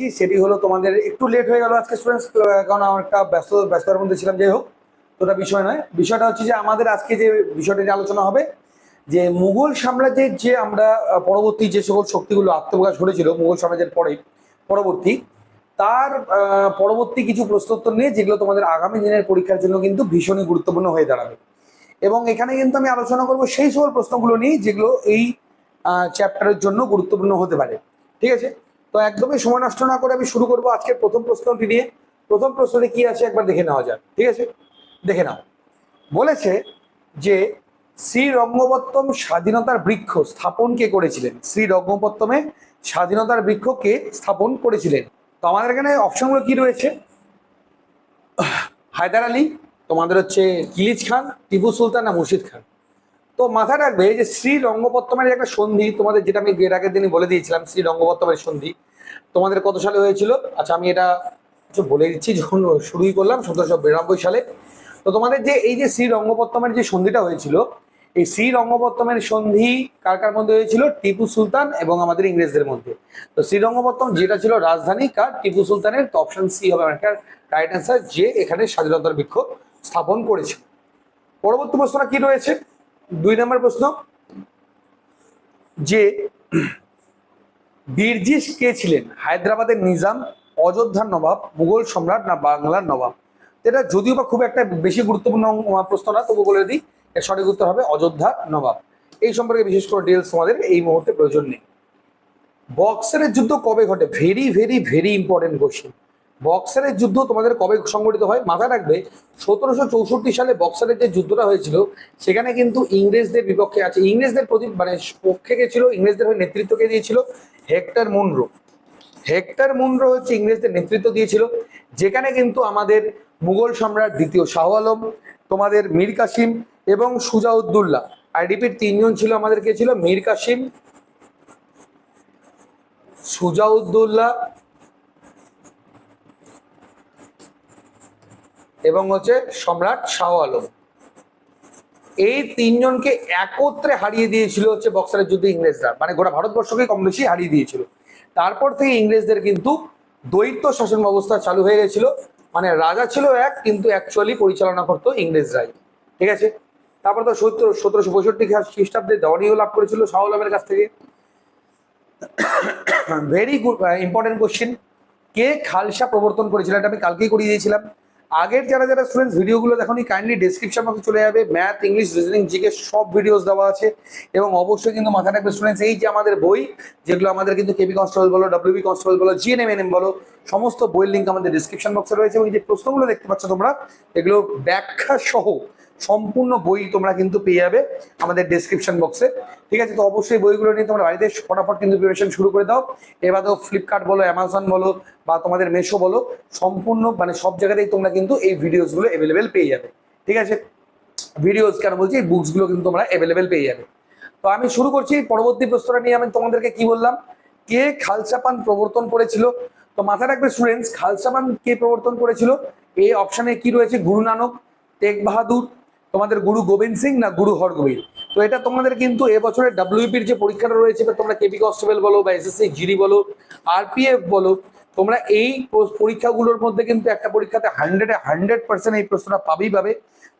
যাচ্ছি সেটি হলো তোমাদের একটু লেট হয়ে গেল আজকে স্টুডেন্টস কারণ আমার একটা ব্যস্ত, ব্যস্ততার মধ্যে ছিলাম, যাই হোক, তো ওটা বিষয় নয়। বিষয়টা হচ্ছে যে আমাদের আজকে যে বিষয়টা নিয়ে আলোচনা হবে, যে মুঘল সাম্রাজ্যের যে আমরা পরবর্তী যে সকল শক্তিগুলো আত্মপ্রকাশ ঘটেছিল মুঘল সাম্রাজ্যের পরে, পরবর্তী, তার পরবর্তী কিছু প্রশ্নোত্তর নিয়ে, যেগুলো তোমাদের আগামী দিনের পরীক্ষার জন্য কিন্তু ভীষণই গুরুত্বপূর্ণ হয়ে দাঁড়াবে। এবং এখানে কিন্তু আমি আলোচনা করব সেই সকল প্রশ্নগুলো নিয়ে, যেগুলো এই চ্যাপ্টারের জন্য গুরুত্বপূর্ণ হতে পারে। ঠিক আছে? তো একদমই সময় নষ্ট না করে আমি শুরু করব আজকের প্রথম প্রশ্নটি নিয়ে। প্রথম প্রশ্নটি কি আছে একবার দেখে নেওয়া যাক, ঠিক আছে? দেখে নাও। বলেছে যে শ্রী রঙ্গপত্তম স্বাধীনতার বৃক্ষ স্থাপন কে করেছিলেন? শ্রী রঙ্গপত্তমে স্বাধীনতার বৃক্ষ কে স্থাপন করেছিলেন? তো আমাদের এখানে অপশনগুলো কি রয়েছে? হায়দার আলী, তোমাদের হচ্ছে কিলিজ খান, টিপু সুলতান না মুর্শিদ খান? তো মাথায় রাখবে যে শ্রী রঙ্গপত্তমের একটা সন্ধি, তোমাদের যেটা আমি এর আগের দিনই বলে দিয়েছিলাম, শ্রী রঙ্গপত্তমের সন্ধি। তোমাদের কত সালে হয়েছিল? আচ্ছা আমি এটা একটু বলে দিচ্ছি, যখন শুরুই করলাম, সতেরোশো বিরানব্বই সালে। তো তোমাদের যে, এই যে শ্রী রঙ্গপত্তমের যে সন্ধিটা হয়েছিল, এই শ্রী রঙ্গপত্তমের সন্ধি কার কার মধ্যে হয়েছিল? টিপু সুলতান এবং আমাদের ইংরেজদের মধ্যে। তো শ্রী রঙ্গপত্তম যেটা ছিল রাজধানী কার? টিপু সুলতানের, তো অপশন সি হবে আমার রাইট অ্যান্সার যে এখানে স্বাধীনতার বৃক্ষ স্থাপন করেছে। পরবর্তী প্রশ্নটা কি রয়েছে? দুই নম্বর প্রশ্ন। যে বীরজিস কে ছিলেন? হায়দ্রাবাদের নিজাম, অযোধ্যার নবাব, মুঘল সম্রাট না বাংলার নবাব? এটা যদিও বা খুব একটা বেশি গুরুত্বপূর্ণ প্রশ্ন না তবু বলে দিই সঠিক উত্তর হবে অযোধ্যার নবাব। এই সম্পর্কে বিশেষ করে ডিটেলস তোমাদের এই মুহূর্তে প্রয়োজন নেই। বক্সারের যুদ্ধ কবে ঘটে? Very very very important question বক্সারের যুদ্ধ তোমাদের কবে সংগঠিত হয় মাথায় রাখবে, সতেরোশো চৌষট্টি সালে বক্সারের যে যুদ্ধটা হয়েছিল, সেখানে কিন্তু ইংরেজদের বিপক্ষে আছে, ইংরেজদের প্রতি মানে পক্ষে কে ছিল, ইংরেজদের হয়ে নেতৃত্ব কে দিয়েছিল? হেক্টর মুন্ড্রো হেক্টর মুনরো হচ্ছে ইংরেজদের নেতৃত্ব দিয়েছিল, যেখানে কিন্তু আমাদের মুঘল সম্রাট দ্বিতীয় শাহ আলম, তোমাদের মীর কাসিম এবং সুজাউদ্দৌল্লা আর রিপিট তিনজন ছিল আমাদের কে ছিল? মীর কাসিম সুজাউদ্দৌল্লা এবং হচ্ছে সম্রাট শাহ আলম। এই তিনজনকে একত্রে হারিয়ে দিয়েছিল হচ্ছে বক্সারের যুদ্ধে ইংরেজরা। মানে গোটা ভারতবর্ষকে কম বেশি হারিয়ে দিয়েছিল। তারপর থেকে ইংরেজদের কিন্তু দ্বৈত শাসন ব্যবস্থা চালু হয়ে গেছিল। মানে রাজা ছিল এক, কিন্তু অ্যাকচুয়ালি পরিচালনা করতো ইংরেজরাই। ঠিক আছে? তারপর তো সত্তর, সতেরোশো পঁয়ষট্টি খ্রিস্টাব্দে দেওয়ানিও লাভ করেছিল শাহ আলমের কাছ থেকে। ভেরি গুড ইম্পর্টেন্ট কোশ্চেন কে খালসা প্রবর্তন করেছিল? এটা আমি কালকেই করিয়ে দিয়েছিলাম। আগের যারা যারা স্টুডেন্টস ভিডিওগুলো দেখনি কাইন্ডলি ডেসক্রিপশন বক্সে চলে যাবে। ম্যাথ ইংলিশ রিজনিং জিকে সব ভিডিওস দেওয়া আছে। এবং অবশ্যই কিন্তু মাথায় রাখবে স্টুডেন্টস এই যে আমাদের বই, যেগুলো আমাদের কিন্তু কেবি কনস্টেবল বলো ডব্লিউবি কনস্টেবল বলো জিএনএম এনএম বলো, সমস্ত বইয়ের লিঙ্ক আমাদের ডিসক্রিপশন বক্সে রয়েছে। এবং যে প্রশ্নগুলো দেখতে পাচ্ছ তোমরা, এগুলো ব্যাখ্যা সহ সম্পূর্ণ বই তোমরা কিন্তু পেয়ে যাবে আমাদের ডেসক্রিপশন বক্সে ঠিক আছে, তো অবশ্যই বইগুলো নিয়ে তোমরা বাড়িতে ফটাফট কিন্তু প্রিপারেশন শুরু করে দাও। এবারেও ফ্লিপকার্ট বলো অ্যামাজন বলো বা তোমাদের মেশো বলো, সম্পূর্ণ মানে সব জায়গাতেই তোমরা কিন্তু এই ভিডিওসগুলো অ্যাভেলেবেল পেয়ে যাবে। ঠিক আছে? ভিডিওস কেন বলছি? এই বুকসগুলো কিন্তু তোমরা অ্যাভেলেবেল পেয়ে যাবে। তো আমি শুরু করছি পরবর্তী প্রশ্নটা নিয়ে আমি তোমাদেরকে কি বললাম? কে খালসা পান প্রবর্তন করেছিল? তো মাথায় রাখবে স্টুডেন্টস খালসা পান কে প্রবর্তন করেছিল? এই অপশনে কি রয়েছে? গুরু নানক তেগ বাহাদুর তোমাদের গুরু গোবিন্দ সিং না গুরু হরগোবিন্দ? তো এটা তোমাদের কিন্তু এবছরের ডাব্লিউপির যে পরীক্ষাটা রয়েছে তোমরা কেপি কনস্টেবল বলো বা এসএসসি জিডি বলো আরপিএফ বলো, তোমরা এই পরীক্ষাগুলোর মধ্যে কিন্তু একটা পরীক্ষাতে হান্ড্রেডে হান্ড্রেড পার্সেন্ট এই প্রশ্নটা পাবেই পাবে।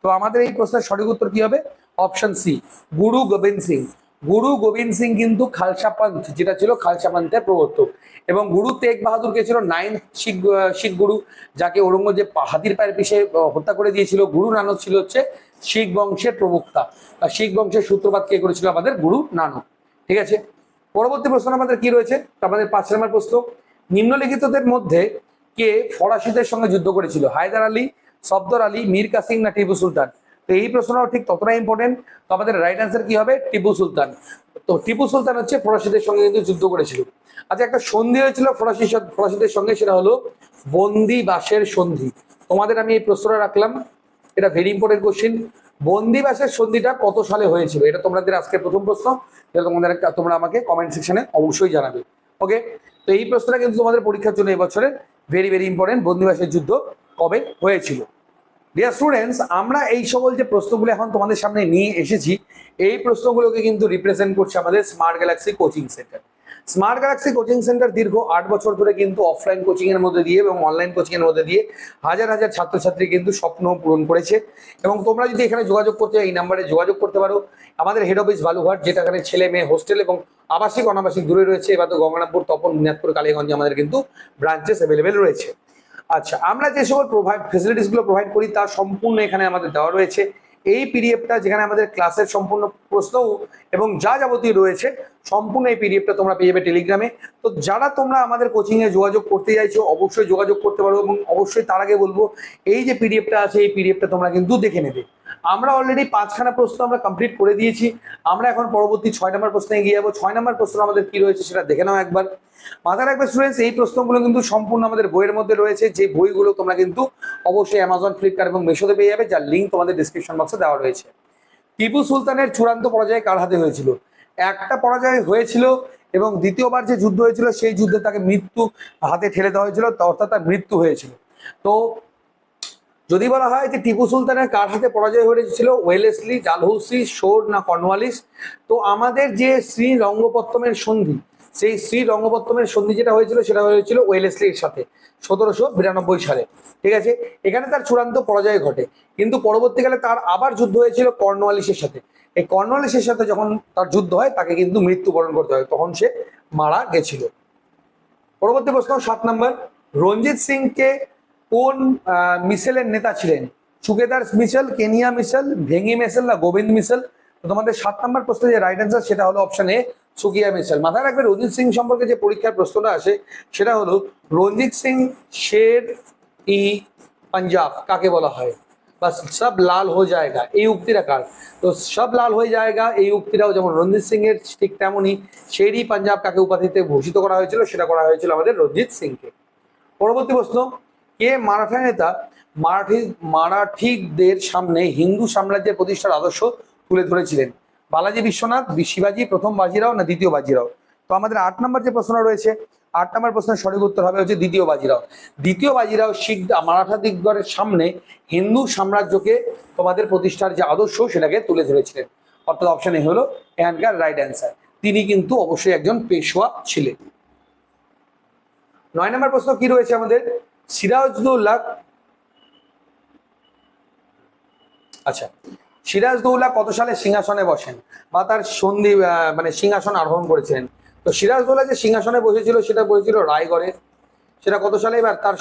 তো আমাদের এই প্রশ্নের সঠিক উত্তর কি হবে? অপশন সি গুরু গোবিন্দ সিং। গুরু গোবিন্দ সিং কিন্তু খালসা পন্থ যেটা ছিল খালসা পন্থের প্রবর্তক। এবং গুরু তেগ বাহাদুর কে ছিল নাইন শিখ শিখ গুরু, যাকে ঔরঙ্গজেব হাতির পায়ের পিছে হত্যা করে দিয়েছিল। গুরু নানক ছিল হচ্ছে শিখ বংশের প্রবক্তা। শিখ বংশের সূত্রপাত কে করেছিল আমাদের গুরু নানক। ঠিক আছে? পরবর্তী প্রশ্ন আমাদের কি রয়েছে? আমাদের পাঁচ নম্বর প্রশ্ন। নিম্নলিখিতদের মধ্যে কে ফরাসিদের সঙ্গে যুদ্ধ করেছিল? হায়দার আলী, সফদর আলী, মীর কাসিম না টিপু সুলতান? তো এই প্রশ্নটাও ঠিক ততটাই ইম্পর্টেন্ট তো আমাদের রাইট অ্যান্সার কি হবে? টিপু সুলতান। তো টিপু সুলতান হচ্ছে ফরাসিদের সঙ্গে কিন্তু যুদ্ধ করেছিল। আচ্ছা একটা সন্ধি হয়েছিল ফরাসি ফরাসিদের সঙ্গে, সেটা হলো বন্দি বাসের সন্ধি। তোমাদের আমি এই প্রশ্নটা রাখলাম। এটা ভেরি ইম্পর্টেন্ট কোশ্চেন বন্দিবাসের সন্ধিটা কত সালে হয়েছিল? এটা তোমাদের আজকের প্রথম প্রশ্ন। এটা তোমাদের একটা তোমরা আমাকে কমেন্ট সেকশনে অবশ্যই জানাবে। ওকে তো এই প্রশ্নটা কিন্তু তোমাদের পরীক্ষার জন্য এবছরের ভেরি ভেরি ইম্পর্টেন্ট বন্দিবাসের যুদ্ধ কবে হয়েছিল? ডিয়ার স্টুডেন্টস আমরা এই সকল যে প্রশ্নগুলো এখন তোমাদের সামনে নিয়ে এসেছি, এই প্রশ্নগুলোকে কিন্তু রিপ্রেজেন্ট করছে আমাদের smart galaxy coaching centre smart galaxy coaching centre দীর্ঘ আট বছর ধরে কিন্তু অফলাইন কোচিং এর মধ্যে দিয়ে এবং অনলাইন কোচিং এর মধ্যে দিয়ে হাজার হাজার ছাত্রছাত্রী কিন্তু স্বপ্ন পূরণ করেছে। এবং তোমরা যদি এখানে যোগাযোগ করতে এই নাম্বারে যোগাযোগ করতে পারো। আমাদের হেড অফিস বালুঘাট যেটা এখানে ছেলে মেয়ে হোস্টেল এবং আবাসিক, অনাবাসিক দূরে রয়েছে। এবার তো গঙ্গারামপুর, তপন দিনাজপুর কালীগঞ্জে আমাদের কিন্তু ব্রাঞ্চেস অ্যাভেলেবেল রয়েছে। আচ্ছা আমরা যে সকল প্রোভাইড ফেসিলিটিসগুলো প্রোভাইড করি তা সম্পূর্ণ এখানে আমাদের দেওয়া রয়েছে। এই পিডিএফটা যেখানে আমাদের ক্লাসের সম্পূর্ণ প্রশ্ন এবং যা যাবতীয় রয়েছে, সম্পূর্ণ এই পিডিএফটা তোমরা পেয়ে যাবে টেলিগ্রামে তো যারা তোমরা আমাদের কোচিংয়ে যোগাযোগ করতে চাইছো, অবশ্যই যোগাযোগ করতে পারো এবং অবশ্যই তার আগে বলব, এই যে পিডিএফটা আছে, এই পিডিএফটা তোমরা কিন্তু দেখে নেবে। আমরা অলরেডি পাঁচখানা প্রশ্ন আমরা কমপ্লিট করে দিয়েছি। আমরা এখন পরবর্তী ছয় নম্বর প্রশ্নে এগিয়ে যাব। ছয় নম্বর প্রশ্ন আমাদের কি রয়েছে সেটা দেখে নাও একবার। মাথায় রাখবে স্টুডেন্টস এই প্রশ্নগুলো কিন্তু সম্পূর্ণ আমাদের বইয়ের মধ্যে রয়েছে। যে বইগুলো তোমরা কিন্তু অবশ্যই অ্যামাজন ফ্লিপকার্ট এবং মেশোতে পেয়ে যাবে, যার লিঙ্ক তোমাদের ডিসক্রিপশন বক্সে দেওয়া রয়েছে। টিপু সুলতানের চূড়ান্ত পরাজয় কার হাতে হয়েছিল? একটা পরাজয় হয়েছিল এবং দ্বিতীয়বার যে যুদ্ধ হয়েছিল, সেই যুদ্ধে তাকে মৃত্যু হাতে ঠেলে দেওয়া হয়েছিল, অর্থাৎ তার মৃত্যু হয়েছিল। তো যদি বলা হয় যে টিপু সুলতানের কার হাতে পরাজয় হয়েছিল, ওয়েলেসলি ডালহৌসি শোর না কর্নওয়ালিস তো আমাদের যে শ্রী রঙ্গপত্তমের সন্ধি, সেই শ্রী রঙ্গপত্তমের সন্ধি যেটা হয়েছিল, সেটা হয়েছিল ওয়েলেসলির সাথে, সতেরোশো বিরানব্বই সালে। ঠিক আছে? এখানে তার চূড়ান্ত পরাজয় ঘটে। কিন্তু পরবর্তীকালে তার আবার যুদ্ধ হয়েছিল কর্নওয়ালিসের সাথে। এই কর্নওয়ালিসের সাথে যখন তার যুদ্ধ হয়, তাকে কিন্তু মৃত্যুবরণ করতে হয়। তখন সে মারা গেছিল। পরবর্তী প্রশ্ন সাত নম্বর। রঞ্জিত সিংকে কোন মিশেলের নেতা ছিলেন? সুকেদার মিশেল, কেনিয়া মিশেল, ভেঙ্গি মিশেল না গোবিন্দ মিশেল? তোমাদের সাত নম্বর প্রশ্ন যে রাইট অ্যান্সার সেটা হলো অপশন এ সুকিয়া মিশেল। মাথায় রাখবে, রঞ্জিত সিং সম্পর্কে যে পরীক্ষার প্রশ্নটা আসে, সেটা হলো, রঞ্জিত সিং শের ই পাঞ্জাব কাকে বলা হয়? বা সব লাল হয়ে যায়গা, এই উক্তিটা কার? তো সব লাল হয়ে যায়গা, এই উক্তিটাও যেমন রঞ্জিত সিং এর ঠিক তেমনই শেরই পাঞ্জাব কাকে উপাধিতে ভূষিত করা হয়েছিল, সেটা করা হয়েছিল আমাদের রঞ্জিত সিংকে। পরবর্তী প্রশ্ন কে মারাঠা নেতা মারাঠি মারাঠিদের সামনে হিন্দু সাম্রাজ্যের প্রতিষ্ঠার আদর্শ তুলে ধরেছিলেন। বালাজি বিশ্বনাথ, শিবাজি, প্রথম বাজিরাও না দ্বিতীয় বাজিরাও? তো আমাদের আট নম্বর যে প্রশ্ন রয়েছে, আট নম্বর প্রশ্নের সঠিক উত্তর হবে হচ্ছে দ্বিতীয় বাজিরাও। দ্বিতীয় বাজিরাও শিখ মারাঠা দিগ্গরের সামনে হিন্দু সাম্রাজ্যকে তোমাদের প্রতিষ্ঠার যে আদর্শ সেটাকে তুলে ধরেছিলেন। অর্থাৎ অপশন এ হলো এখানকার রাইট অ্যান্সার তিনি কিন্তু অবশ্যই একজন পেশোয়া ছিলেন। নয় নম্বর প্রশ্ন কি রয়েছে আমাদের? সিরাজদৌল্লাহ আচ্ছা সিরাজদৌল্লাহ কত সালে সিংহাসনে বসেন? বা তার সন্ধি মানে সিংহাসন আরোহণ করেছিলেন। তো সিরাজদৌল্লাহ যে সিংহাসনে বসেছিল, সেটা বসেছিল রায়গড়ে। সেটা কত সালে? এবার তার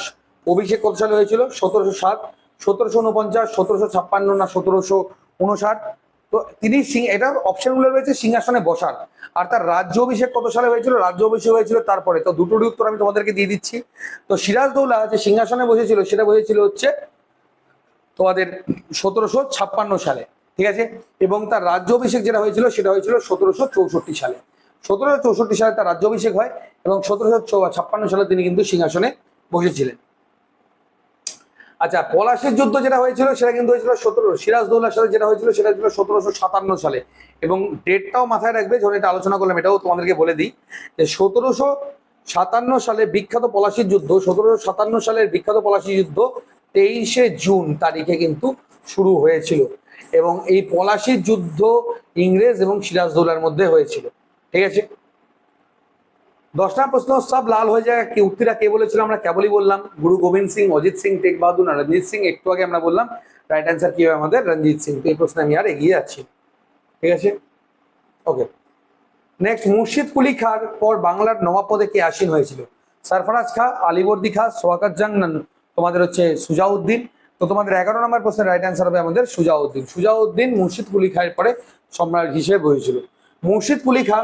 অভিষেক কত সালে হয়েছিল? সতেরোশো সাত, সতেরোশো উনপঞ্চাশ সতেরোশো ছাপ্পান্ন না সতেরোশো উনষাট তো তিনি এটার অপশনগুলো রয়েছে সিংহাসনে বসার। আর তার রাজ্য অভিষেক কত সালে হয়েছিল? রাজ্য অভিষেক হয়েছিল তারপরে। তো দুটোরই উত্তর আমি তোমাদেরকে দিয়ে দিচ্ছি। তো সিরাজদৌল্লাহ যে সিংহাসনে বসেছিল, সেটা বসেছিল হচ্ছে তোমাদের সতেরোশো ছাপ্পান্ন সালে, ঠিক আছে? এবং তার রাজ্য অভিষেক যেটা হয়েছিল, সেটা হয়েছিল সতেরোশো চৌষট্টি সালে। সতেরোশো চৌষট্টি সালে তার রাজ্য অভিষেক হয় এবং সতেরোশো ছাপ্পান্ন সালে তিনি কিন্তু সিংহাসনে বসেছিলেন। আচ্ছা পলাশের যুদ্ধ যেটা হয়েছিল সেটা কিন্তু হয়েছিল সতেরো সিরাজদৌল্লার সাথে যেটা হয়েছিল সেটা ছিল সতেরোশো সাতান্ন সালে। এবং ডেটটাও মাথায় রাখবে, যখন এটা আলোচনা করলাম, এটাও তোমাদেরকে বলে দিই যে সতেরোশো সাতান্ন সালে বিখ্যাত পলাশির যুদ্ধ, সতেরোশো সাতান্ন সালের বিখ্যাত পলাশি যুদ্ধ তেইশে জুন তারিখে কিন্তু শুরু হয়েছিল। এবং এই পলাশির যুদ্ধ ইংরেজ এবং সিরাজদৌল্লার মধ্যে হয়েছিল। ঠিক আছে? দশ নম্বর প্রশ্ন সব লাল হয়ে যায়। কি উক্তিটা কে বলেছিল আমরা কেবলই বললাম। গুরু গোবিন্দ সিং, অজিত সিং টেক বাহাদুর রঞ্জিত সিং, একটু আগে আমরা বললাম রাইট অ্যান্সার কি হবে আমাদের? রঞ্জিত সিং। তো এই প্রশ্নে আমি আর এগিয়ে যাচ্ছি। ঠিক আছে? ওকে নেক্সট মুর্শিদ কুলি খার পর বাংলার নবাব পদে কে আসীন হয়েছিল? সরফরাজ খা, আলিবর্দি খা সোয়াকাত জাং তোমাদের হচ্ছে সুজাউদ্দিন। তো তোমাদের এগারো নম্বর প্রশ্নের রাইট অ্যান্সার হবে আমাদের সুজাউদ্দিন। সুজাউদ্দিন মুর্শিদ কুলি খায়ের পরে সম্রাট হিসেবে বসেছিল মুর্শিদ কুলি খা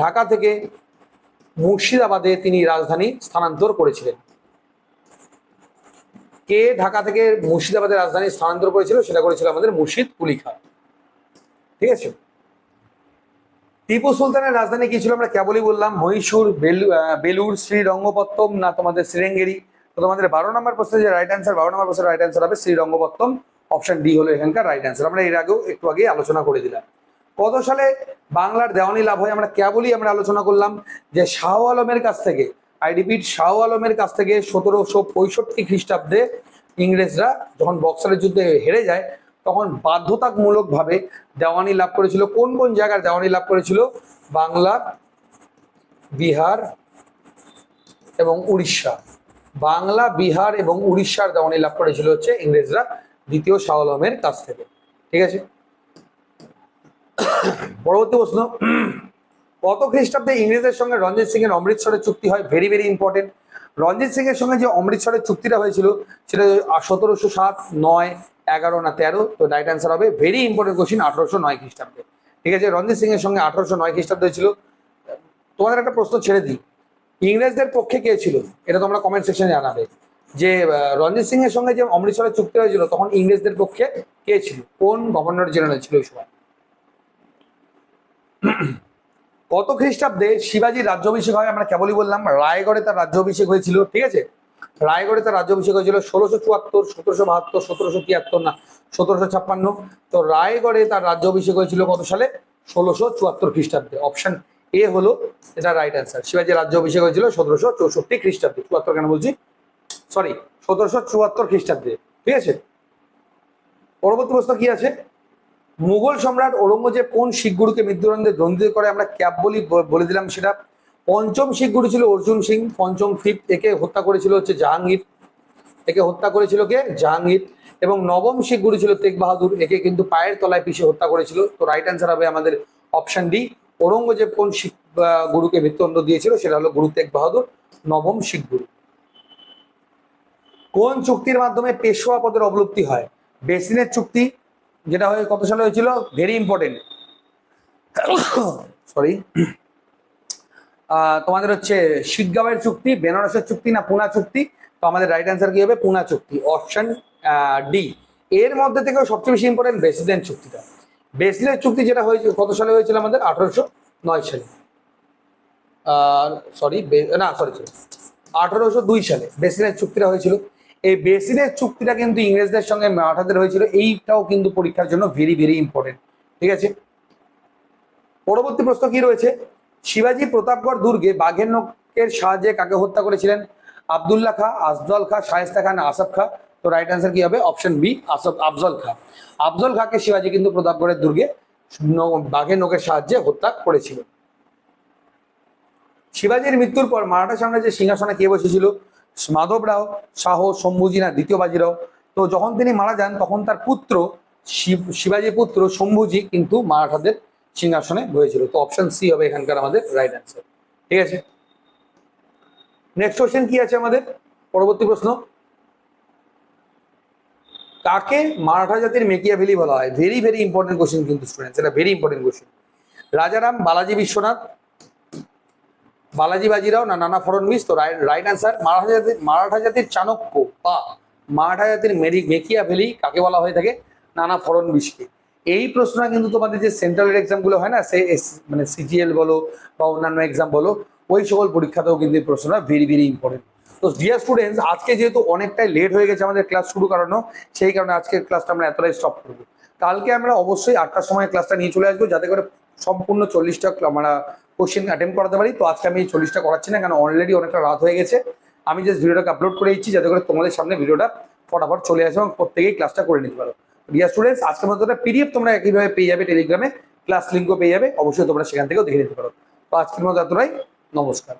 ঢাকা থেকে মুর্শিদাবাদে তিনি রাজধানী স্থানান্তর করেছিলেন। কে ঢাকা থেকে মুর্শিদাবাদের রাজধানী স্থানান্তর করেছিল সেটা করেছিল আমাদের মুর্শিদ কুলি খা ঠিক আছে? টিপু সুলতানের রাজধানী কি ছিল আমরা কেবলই বললাম। মহীশূর বেলুর শ্রীরঙ্গপত্তম না তোমাদের শ্রীরেঙ্গেরি? তো তোমাদের বারো নম্বর প্রশ্নের যে রাইট অ্যান্সার বারো নম্বর প্রশ্নের রাইট অ্যান্সার হবে শ্রীরঙ্গপত্তম। অপশন ডি হলো এখানকার রাইট অ্যান্সার আমরা এর আগেও একটু আগে আলোচনা করে দিলাম। কত সালে বাংলার দেওয়ানি লাভ হয় আমরা কেবলই আমরা আলোচনা করলাম যে শাহ আলমের কাছ থেকে আই রিপিট শাহ আলমের কাছ থেকে সতেরোশো পঁয়ষট্টি খ্রিস্টাব্দে ইংরেজরা যখন বক্সারের যুদ্ধে হেরে যায়, তখন বাধ্যতামূলকভাবে দেওয়ানি লাভ করেছিল। কোন কোন জায়গার দেওয়ানি লাভ করেছিল? বাংলা, বিহার এবং উড়িষ্যা। বাংলা, বিহার এবং উড়িষ্যার দেওয়ানি লাভ করেছিল হচ্ছে ইংরেজরা, দ্বিতীয় শাহ আলমের কাছ থেকে। ঠিক আছে? পরবর্তী প্রশ্ন। কত খ্রিস্টাব্দে ইংরেজের সঙ্গে রঞ্জিত সিং এর অমৃতসরের চুক্তি হয়? Very very important Ranjit Singh এর সঙ্গে যে অমৃতসরের চুক্তিটা হয়েছিল, সেটা সতেরোশো সাত, নয়, এগারো না তেরো, তো রাইট অ্যান্সার হবে ভেরি ইম্পর্টেন্ট কোশ্চিন আঠারোশো নয় খ্রিস্টাব্দে। ঠিক আছে, রঞ্জিত সিং এর সঙ্গে আঠারোশো নয় খ্রিস্টাব্দে হয়েছিল। তোমাদের একটা প্রশ্ন ছেড়ে দিই। ইংরেজদের পক্ষে কে ছিল? এটা তোমরা কমেন্ট সেকশনে জানাবে। যে রঞ্জিত সিং এর সঙ্গে যে অমৃতসরের চুক্তি হয়েছিল, তখন ইংরেজদের পক্ষে কে ছিল? কোন গভর্নর জেনারেল ছিল ওই সময়? কত খ্রিস্টাব্দে শিবাজির রাজ্যাভিষেক হয় আমরা কেবলই বললাম। রায়গড়ে তার রাজ্যাভিষেক হয়েছিল, ঠিক আছে? রায়গড়ে তার রাজ্যাভিষেক হয়েছিল ষোলোশো চুয়াত্তর, সতেরোশো বাহাত্তর, সতেরোশো তিয়াত্তর না, সতেরোশো ছাপ্পান্ন। তো রায়গড়ে তার রাজ্যাভিষেক হয়েছিল কত সালে? ষোলোশো চুয়াত্তর খ্রিস্টাব্দে। অপশন এ হলো এটা রাইট অ্যান্সার শিবাজির রাজ্যাভিষেক হয়েছিল সতেরোশো চৌষট্টি খ্রিস্টাব্দে। চুয়াত্তর কেন বলছি? সরি সতেরোশো চুয়াত্তর খ্রিস্টাব্দে, ঠিক আছে? পরবর্তী প্রশ্ন কি আছে? মুঘল সম্রাট ঔরঙ্গজেব কোন শিখ গুরুকে মৃত্যুদণ্ডে দণ্ডিত করে আমরা ক্যাব বলি বলে দিলাম সেটা পঞ্চম শিখ গুরু ছিল অর্জুন সিং, পঞ্চম ফিফ একে হত্যা করেছিল হচ্ছে জাহাঙ্গীর। একে হত্যা করেছিল কে? জাহাঙ্গীর। এবং নবম শিখ গুরু ছিল তেগ বাহাদুর একে কিন্তু পায়ের তলায় পিছিয়ে হত্যা করেছিল। তো রাইট অ্যান্সার হবে আমাদের অপশন ডি ঔরঙ্গজেব কোন শিখ গুরুকে মৃত্যুদণ্ড দিয়েছিল? সেটা হলো গুরু তেগ বাহাদুর নবম শিখ গুরু কোন চুক্তির মাধ্যমে পেশোয়া পদের অবলুপ্তি হয়? বেসিনের চুক্তি যেটা হয়ে কত সালে হয়েছিল? ভেরি ইম্পর্টেন্ট সরি তোমাদের হচ্ছে শিগগাঁওয়ের চুক্তি, বেনারসের চুক্তি না পুনা চুক্তি? তো আমাদের রাইট অ্যান্সার কি হবে? পুনা চুক্তি অপশন ডি এর মধ্যে থেকেও সবচেয়ে বেশি ইম্পর্টেন্ট বেসিডেন্ট চুক্তিটা। বেসিলের চুক্তি যেটা হয়েছিল কত সালে হয়েছিল আমাদের? আঠারোশো নয় সালে। সরি না সরি সরি আঠারোশো দুই সালে বেসিনের চুক্তিটা হয়েছিল। এই বেসিনের চুক্তিটা কিন্তু ইংরেজদের সঙ্গে মারাঠাদের হয়েছিল। এইটাও কিন্তু পরীক্ষার জন্য ভেরি ভেরি ইম্পর্টেন্ট ঠিক আছে? পরবর্তী প্রশ্ন কি রয়েছে? শিবাজি প্রতাপগড় দুর্গে বাঘের নখের সাহায্যে কাকে হত্যা করেছিলেন? আবদুল্লাহ খা, আফজল খা, শায়েস্তা খান, আসফ খা। তো রাইট অ্যান্সার কি হবে? অপশন বি আসফ, আফজল খা। আফজল খাকে শিবাজি কিন্তু প্রতাপগড়ের দুর্গে বাঘের নখের সাহায্যে হত্যা করেছিল। শিবাজির মৃত্যুর পর মারাঠা সাম্রাজ্যের সিংহাসনে কে বসেছিল? মাধব রাও শাহ শম্ভুজি না দ্বিতীয় বাজিরাও তো যখন তিনি মারা যান, তখন তার পুত্র, শিব- পুত্র শম্ভুজি কিন্তু মারাঠাদের সিংহাসনে বসেছিল তো অপশন সি হবে এখানকার আমাদের রাইট অ্যান্সার ঠিক আছে? নেক্সট কোশ্চেন কি আছে আমাদের? পরবর্তী প্রশ্ন। কাকে মারাঠা জাতির মেকিয়া ভেলি বলা হয়? ভেরি ভেরি ইম্পর্টেন্ট কোশ্চেন কিন্তু স্টুডেন্টস এটা very important question Rajaram Balaji Vishwanath Balaji Bajirao না, নানা ফড়নবিস তো রাইট অ্যান্সার মারাঠা জাতির মারাঠা জাতির চাণক্য বা মারাঠা জাতির মেরি, মেকিয়া ভেলি, কাকে বলা হয়ে থাকে? নানা ফড়নবিসকে এই প্রশ্নটা কিন্তু তোমাদের যে সেন্ট্রালের এক্সামগুলো হয় না, সে মানে সিজিএল বলো বা অন্যান্য এক্সাম বলো, ওই সকল পরীক্ষাতেও কিন্তু এই প্রশ্নটা ভেরি ভেরি ইম্পর্টেন্ট তো ডিয়ার স্টুডেন্টস আজকে যেহেতু অনেকটাই লেট হয়ে গেছে আমাদের ক্লাস শুরু করানো, সেই কারণে আজকের ক্লাসটা আমরা এতটাই স্টপ করব। কালকে আমরা অবশ্যই আটটার সময় ক্লাসটা নিয়ে চলে আসব, যাতে করে সম্পূর্ণ চল্লিশটা আমরা কোশ্চেন অ্যাটেম্প করাতে পারি। তো আজকে আমি এই চল্লিশটা করাচ্ছি না, কেন অলরেডি অনেকটা রাত হয়ে গেছে। আমি জাস্ট ভিডিওটাকে আপলোড করে দিচ্ছি, যাতে করে তোমাদের সামনে ভিডিওটা ফটাফট চলে আসে এবং প্রত্যেকেই ক্লাসটা করে নিতে পারো। ডিয়ার স্টুডেন্টস আজকের মতো পিডিএফ তোমরা একইভাবে পেয়ে যাবে টেলিগ্রামে ক্লাস লিঙ্কও পেয়ে যাবে। অবশ্যই তোমরা সেখান থেকেও দেখে নিতে পারো। তো আজকের মতো এতটাই। নমস্কার।